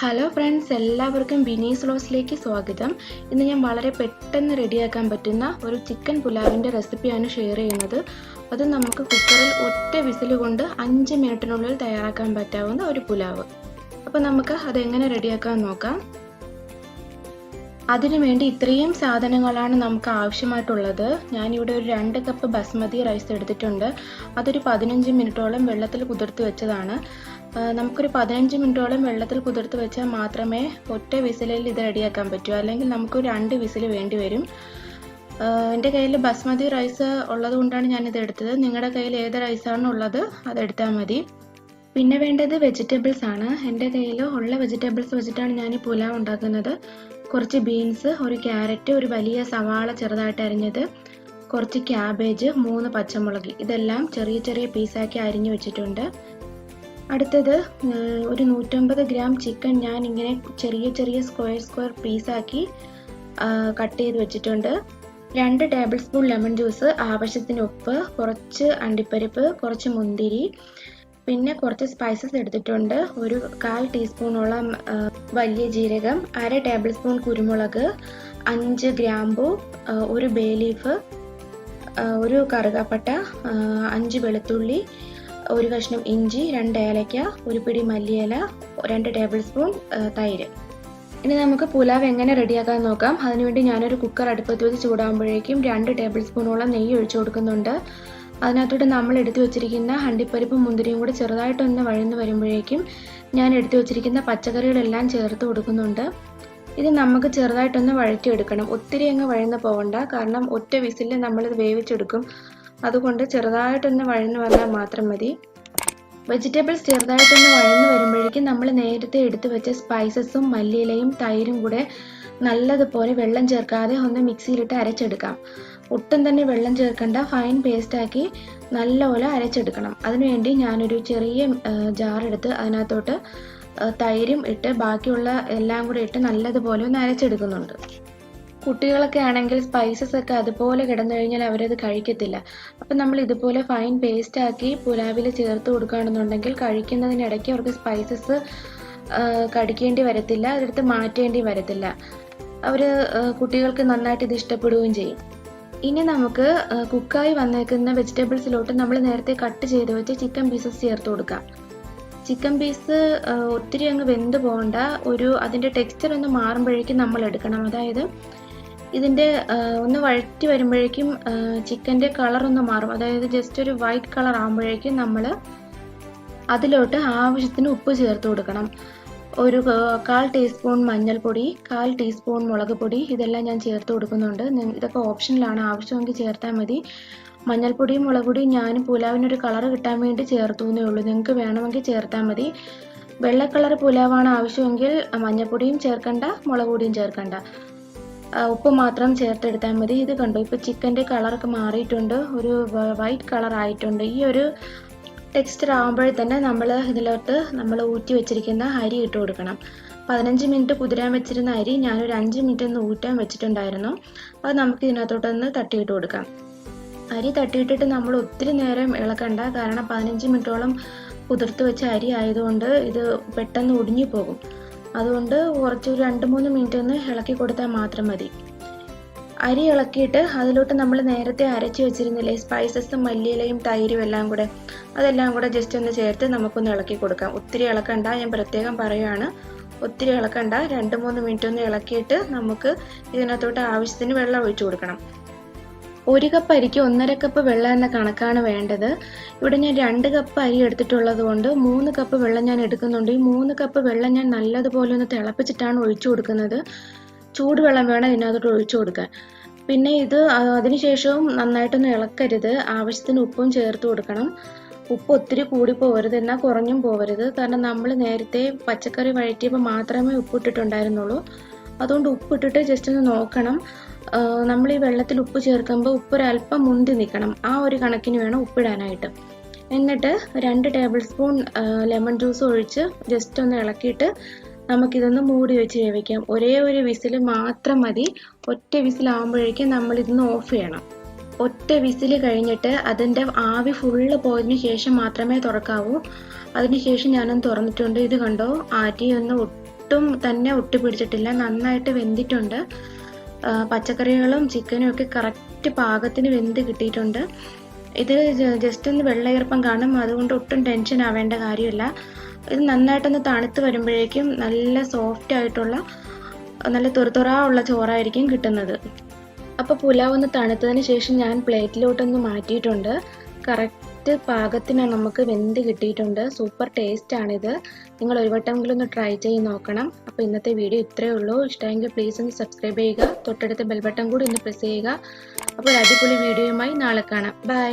Hello friends എല്ലാവർക്കും ബിനീസ് ലോസിലേക്ക് സ്വാഗതം. ഇന്ന് ഞാൻ വളരെ പെട്ടെന്ന് റെഡിയാക്കാൻ പറ്റുന്ന ഒരു ചിക്കൻ പുലാവിന്റെ റെസിപ്പിയാണ് ഷെയർ ചെയ്യുന്നത്. അത് നമുക്ക് കുക്കറിൽ ഒറ്റ വിസിൽ കൊണ്ട് അഞ്ച് മിനിറ്റിനുള്ളിൽ തയ്യാറാക്കാൻ പറ്റാവുന്ന ഒരു പുലാവ്. അപ്പോൾ നമുക്ക് അതെങ്ങനെ റെഡിയാക്കാൻ നോക്കാം. അതിനുവേണ്ടി ഇത്രയും സാധനങ്ങളാണ് നമുക്ക് ആവശ്യമായിട്ടുള്ളത്. ഞാനിവിടെ ഒരു രണ്ട് കപ്പ് ബസ്മതി റൈസ് എടുത്തിട്ടുണ്ട്. അതൊരു പതിനഞ്ച് മിനിറ്റോളം വെള്ളത്തിൽ കുതിർത്ത് വെച്ചതാണ്. നമുക്കൊരു പതിനഞ്ച് മിനിറ്റോളം വെള്ളത്തിൽ കുതിർത്ത് വെച്ചാൽ മാത്രമേ ഒറ്റ വിസിലിൽ ഇത് റെഡിയാക്കാൻ പറ്റൂ. അല്ലെങ്കിൽ നമുക്ക് രണ്ട് വിസിൽ വേണ്ടി വരും. എന്റെ കയ്യിൽ ബസ്മതി റൈസ് ഉള്ളത് കൊണ്ടാണ് ഞാനിത് എടുത്തത്. നിങ്ങളുടെ കയ്യിൽ ഏത് റൈസാണ് ഉള്ളത് അതെടുത്താൽ മതി. പിന്നെ വേണ്ടത് വെജിറ്റബിൾസ് ആണ്. എന്റെ കയ്യിൽ ഉള്ള വെജിറ്റബിൾസ് വെച്ചിട്ടാണ് ഞാൻ ഈ പുലാവ് ഉണ്ടാക്കുന്നത്. കുറച്ച് ബീൻസ് ഒരു ക്യാരറ്റ് ഒരു വലിയ സവാള ചെറുതായിട്ട് അരിഞ്ഞത്. കുറച്ച് ക്യാബേജ് മൂന്ന് പച്ചമുളക്. ഇതെല്ലാം ചെറിയ ചെറിയ പീസാക്കി അരിഞ്ഞു വെച്ചിട്ടുണ്ട്. അടുത്തത് ഒരു നൂറ്റമ്പത് ഗ്രാം ചിക്കൻ ഞാൻ ഇങ്ങനെ ചെറിയ ചെറിയ സ്ക്വയർ സ്ക്വയർ പീസാക്കി കട്ട് ചെയ്ത് വെച്ചിട്ടുണ്ട്. രണ്ട് ടേബിൾ സ്പൂൺ ലെമൺ ജ്യൂസ് ആവശ്യത്തിന് ഉപ്പ് കുറച്ച് അണ്ടിപ്പരിപ്പ് കുറച്ച് മുന്തിരി പിന്നെ കുറച്ച് സ്പൈസസ് എടുത്തിട്ടുണ്ട്. ഒരു കാൽ ടീസ്പൂണോളം വലിയ ജീരകം അര ടേബിൾ സ്പൂൺ കുരുമുളക് അഞ്ച് ഗ്രാമ്പു ഒരു ബേ ലീഫ് ഒരു കറുകപ്പട്ട അഞ്ച് വെളുത്തുള്ളി ഒരു കഷ്ണം ഇഞ്ചി രണ്ട് ഏലയ്ക്ക ഒരു പിടി മല്ലിയില രണ്ട് ടേബിൾ സ്പൂൺ തൈര്. ഇനി നമുക്ക് പുലാവ് എങ്ങനെ റെഡിയാക്കാൻ നോക്കാം. അതിനുവേണ്ടി ഞാനൊരു കുക്കർ അടുപ്പത്ത് വെച്ച് ചൂടാകുമ്പോഴേക്കും രണ്ട് ടേബിൾ സ്പൂണോളം നെയ്യ് ഒഴിച്ചു കൊടുക്കുന്നുണ്ട്. അതിനകത്തോട്ട് നമ്മൾ എടുത്തു വെച്ചിരിക്കുന്ന ഹണ്ടിപ്പരിപ്പും മുന്തിരിയും കൂടി ചെറുതായിട്ടൊന്ന് വഴന്ന് വരുമ്പോഴേക്കും ഞാൻ എടുത്തു വെച്ചിരിക്കുന്ന പച്ചക്കറികളെല്ലാം ചേർത്ത് കൊടുക്കുന്നുണ്ട്. ഇത് നമുക്ക് ചെറുതായിട്ടൊന്ന് വഴറ്റിയെടുക്കണം. ഒത്തിരി അങ്ങ് വഴന്ന് പോകണ്ട കാരണം ഒറ്റ വിസിലിൽ നമ്മളിത് വേവിച്ചെടുക്കും. അതുകൊണ്ട് ചെറുതായിട്ടൊന്ന് വഴന്നു വന്നാൽ മാത്രം മതി. വെജിറ്റബിൾസ് ചെറുതായിട്ടൊന്ന് വഴന്നു വരുമ്പോഴേക്കും നമ്മൾ നേരത്തെ എടുത്തു വെച്ച സ്പൈസസും മല്ലിയിലയും തൈരും കൂടെ നല്ലതുപോലെ വെള്ളം ചേർക്കാതെ ഒന്ന് മിക്സിയിലിട്ട് അരച്ചെടുക്കാം. ഒട്ടും തന്നെ വെള്ളം ചേർക്കേണ്ട. ഫൈൻ പേസ്റ്റാക്കി നല്ലപോലെ അരച്ചെടുക്കണം. അതിനുവേണ്ടി ഞാനൊരു ചെറിയ ജാറെടുത്ത് അതിനകത്തോട്ട് തൈരും ഇട്ട് ബാക്കിയുള്ള എല്ലാം കൂടെ ഇട്ട് നല്ലതുപോലെ ഒന്ന് അരച്ചെടുക്കുന്നുണ്ട്. കുട്ടികളൊക്കെ ആണെങ്കിൽ സ്പൈസസ് ഒക്കെ അതുപോലെ കിടന്നു കഴിഞ്ഞാൽ അവരത് കഴിക്കത്തില്ല. അപ്പം നമ്മൾ ഇതുപോലെ ഫൈൻ പേസ്റ്റ് ആക്കി പുലാവിൽ ചേർത്ത് കൊടുക്കുകയാണെന്നുണ്ടെങ്കിൽ കഴിക്കുന്നതിനിടയ്ക്ക് അവർക്ക് സ്പൈസസ് കടിക്കേണ്ടി വരത്തില്ല അതെടുത്ത് മാറ്റേണ്ടി വരത്തില്ല. അവർ കുട്ടികൾക്ക് നന്നായിട്ട് ഇത് ഇഷ്ടപ്പെടുകയും ചെയ്യും. ഇനി നമുക്ക് കുക്കായി വന്നേക്കുന്ന വെജിറ്റബിൾസിലോട്ട് നമ്മൾ നേരത്തെ കട്ട് ചെയ്ത് വെച്ച് ചിക്കൻ പീസസ് ചേർത്ത് കൊടുക്കാം. ചിക്കൻ പീസ് ഒത്തിരി അങ്ങ് വെന്ത് പോകണ്ട. ഒരു അതിന്റെ ടെക്സ്ചർ ഒന്ന് മാറുമ്പോഴേക്കും നമ്മൾ എടുക്കണം. അതായത് ഇതിന്റെ ഒന്ന് വഴറ്റി വരുമ്പോഴേക്കും ചിക്കന്റെ കളറൊന്ന് മാറും. അതായത് ജസ്റ്റ് ഒരു വൈറ്റ് കളർ ആകുമ്പോഴേക്കും നമ്മൾ അതിലോട്ട് ആവശ്യത്തിന് ഉപ്പ് ചേർത്ത് കൊടുക്കണം. ഒരു കാൽ ടീസ്പൂൺ മഞ്ഞൾപ്പൊടി കാൽ ടീസ്പൂൺ മുളക് പൊടി ഇതെല്ലാം ഞാൻ ചേർത്ത് കൊടുക്കുന്നുണ്ട്. ഇതൊക്കെ ഓപ്ഷനിലാണ്. ആവശ്യമെങ്കിൽ ചേർത്താൽ മതി. മഞ്ഞൾപ്പൊടിയും മുളക് പൊടിയും ഞാൻ പുലാവിനൊരു കളർ കിട്ടാൻ വേണ്ടി ചേർത്തു എന്നേ ഉള്ളൂ. നിങ്ങൾക്ക് വേണമെങ്കിൽ ചേർത്താൽ മതി. വെള്ള കളർ പുലാവാണ് ആവശ്യമെങ്കിൽ മഞ്ഞൾപ്പൊടിയും ചേർക്കണ്ട മുളക് പൊടിയും ചേർക്കണ്ട. ഉപ്പ് മാത്രം ചേർത്തെടുത്താൽ മതി. ഇത് കണ്ടു? ഇപ്പോൾ ചിക്കന്റെ കളറൊക്കെ മാറിയിട്ടുണ്ട്. ഒരു വൈറ്റ് കളർ ആയിട്ടുണ്ട്. ഈ ഒരു ടെക്സ്റ്റർ ആകുമ്പോഴേ തന്നെ നമ്മൾ ഇതിലോട്ട് നമ്മൾ ഊറ്റി വെച്ചിരിക്കുന്ന അരി ഇട്ട് കൊടുക്കണം. പതിനഞ്ച് മിനിറ്റ് കുതിരാൻ വെച്ചിരുന്ന അരി ഞാനൊരു അഞ്ച് മിനിറ്റ് ഒന്ന് ഊറ്റാൻ വെച്ചിട്ടുണ്ടായിരുന്നു. അത് നമുക്ക് ഇതിനകത്തോട്ടൊന്ന് തട്ടിയിട്ട് കൊടുക്കാം. അരി തട്ടിയിട്ടിട്ട് നമ്മൾ ഒത്തിരി നേരം ഇളക്കണ്ട. കാരണം പതിനഞ്ച് മിനിറ്റോളം കുതിർത്ത് വെച്ച അരി ആയതുകൊണ്ട് ഇത് പെട്ടെന്ന് ഒടിഞ്ഞു പോകും. അതുകൊണ്ട് കുറച്ച് രണ്ട് മൂന്ന് മിനിറ്റ് ഒന്ന് ഇളക്കി കൊടുത്താൽ മാത്രം മതി. അരി ഇളക്കിയിട്ട് അതിലോട്ട് നമ്മൾ നേരത്തെ അരച്ച് വെച്ചിരുന്നില്ലേ സ്പൈസസും മല്ലിയിലയും തൈരും എല്ലാം കൂടെ അതെല്ലാം കൂടെ ജസ്റ്റ് ഒന്ന് ചേർത്ത് നമുക്കൊന്ന് ഇളക്കി കൊടുക്കാം. ഒത്തിരി ഇളക്കണ്ട ഞാൻ പ്രത്യേകം പറയുകയാണ് ഒത്തിരി ഇളക്കണ്ട രണ്ട് മൂന്ന് മിനിറ്റ് ഒന്ന് ഇളക്കിയിട്ട് നമുക്ക് ഇതിനകത്തോട്ട് ആവശ്യത്തിന് വെള്ളം ഒഴിച്ചു കൊടുക്കണം. ഒരു കപ്പ് അരിക്ക് ഒന്നര കപ്പ് വെള്ളം എന്ന കണക്കാണ് വേണ്ടത്. ഇവിടെ ഞാൻ രണ്ട് കപ്പ് അരി എടുത്തിട്ടുള്ളത് കൊണ്ട് മൂന്ന് കപ്പ് വെള്ളം ഞാൻ എടുക്കുന്നുണ്ട്. ഈ മൂന്ന് കപ്പ് വെള്ളം ഞാൻ നല്ലതുപോലെ ഒന്ന് തിളപ്പിച്ചിട്ടാണ് ഒഴിച്ചു കൊടുക്കുന്നത്. ചൂടുവെള്ളം വേണം ഇതിനകത്തോട്ട് ഒഴിച്ചു കൊടുക്കാൻ. പിന്നെ ഇത് അതിനുശേഷവും നന്നായിട്ടൊന്ന് ഇളക്കരുത്. ആവശ്യത്തിന് ഉപ്പും ചേർത്ത് കൊടുക്കണം. ഉപ്പ് ഒത്തിരി കൂടി പോകരുത് എന്നാൽ കുറഞ്ഞും പോകരുത് കാരണം നമ്മൾ നേരത്തെ പച്ചക്കറി വഴറ്റിയപ്പോൾ മാത്രമേ ഉപ്പിട്ടിട്ടുണ്ടായിരുന്നുള്ളൂ അതുകൊണ്ട് ഉപ്പിട്ടിട്ട് ജസ്റ്റ് ഒന്ന് നോക്കണം. നമ്മൾ ഈ വെള്ളത്തിൽ ഉപ്പ് ചേർക്കുമ്പോൾ ഉപ്പ് ഒരല്പം മുന്തി നിൽക്കണം ആ ഒരു കണക്കിന് വേണം ഉപ്പിടാനായിട്ട്. എന്നിട്ട് രണ്ട് ടേബിൾ സ്പൂൺ ലെമൺ ജ്യൂസ് ഒഴിച്ച് ജസ്റ്റ് ഒന്ന് ഇളക്കിയിട്ട് നമുക്കിതൊന്ന് മൂടി വെച്ച് വേവിക്കാം. ഒരേ ഒരു വിസിൽ മാത്രം മതി. ഒറ്റ വിസിലാകുമ്പോഴേക്കും നമ്മൾ ഇതൊന്ന് ഓഫ് ചെയ്യണം. ഒറ്റ വിസിൽ കഴിഞ്ഞിട്ട് അതിന്റെ ആവി ഫുള്ള് പോയതിനു ശേഷം മാത്രമേ തുറക്കാവൂ. അതിനുശേഷം ഞാനൊന്ന് തുറന്നിട്ടുണ്ട്. ഇത് കണ്ടോ? ആറ്റി ഒന്ന് ഒട്ടും തന്നെ ഒട്ടിപ്പിടിച്ചിട്ടില്ല. നന്നായിട്ട് വെന്തിട്ടുണ്ട്. പച്ചക്കറികളും ചിക്കനും ഒക്കെ കറക്റ്റ് പാകത്തിന് വെന്ത് കിട്ടിയിട്ടുണ്ട്. ഇത് ജസ്റ്റ് ഒന്ന് വെള്ളയീർപ്പം കാണും. അതുകൊണ്ട് ഒട്ടും ടെൻഷൻ ആവേണ്ട കാര്യമില്ല. ഇത് നന്നായിട്ടൊന്ന് തണുത്ത് വരുമ്പോഴേക്കും നല്ല സോഫ്റ്റ് ആയിട്ടുള്ള നല്ല തുറതുറാ ഉള്ള ചോറായിരിക്കും കിട്ടുന്നത്. അപ്പോൾ പുലാവ് ഒന്ന് തണുത്തതിന് ശേഷം ഞാൻ പ്ലേറ്റിലോട്ടൊന്ന് മാറ്റിയിട്ടുണ്ട്. കറക്റ്റ് പാകത്തിന് നമുക്ക് വെന്ത് കിട്ടിയിട്ടുണ്ട്. സൂപ്പർ ടേസ്റ്റ് ആണിത്. നിങ്ങൾ ഒരു വട്ടമെങ്കിലും ഒന്ന് ട്രൈ ചെയ്ത് നോക്കണം. അപ്പോൾ ഇന്നത്തെ വീഡിയോ ഇത്രയേ ഉള്ളൂ. ഇഷ്ടമെങ്കിൽ പ്ലീസ് ഒന്ന് സബ്സ്ക്രൈബ് ചെയ്യുക. തൊട്ടടുത്ത ബെൽബട്ടൺ കൂടി ഒന്ന് പ്രസ് ചെയ്യുക. അപ്പോൾ അടിപൊളി വീഡിയോയുമായി നാളെ കാണാം. ബൈ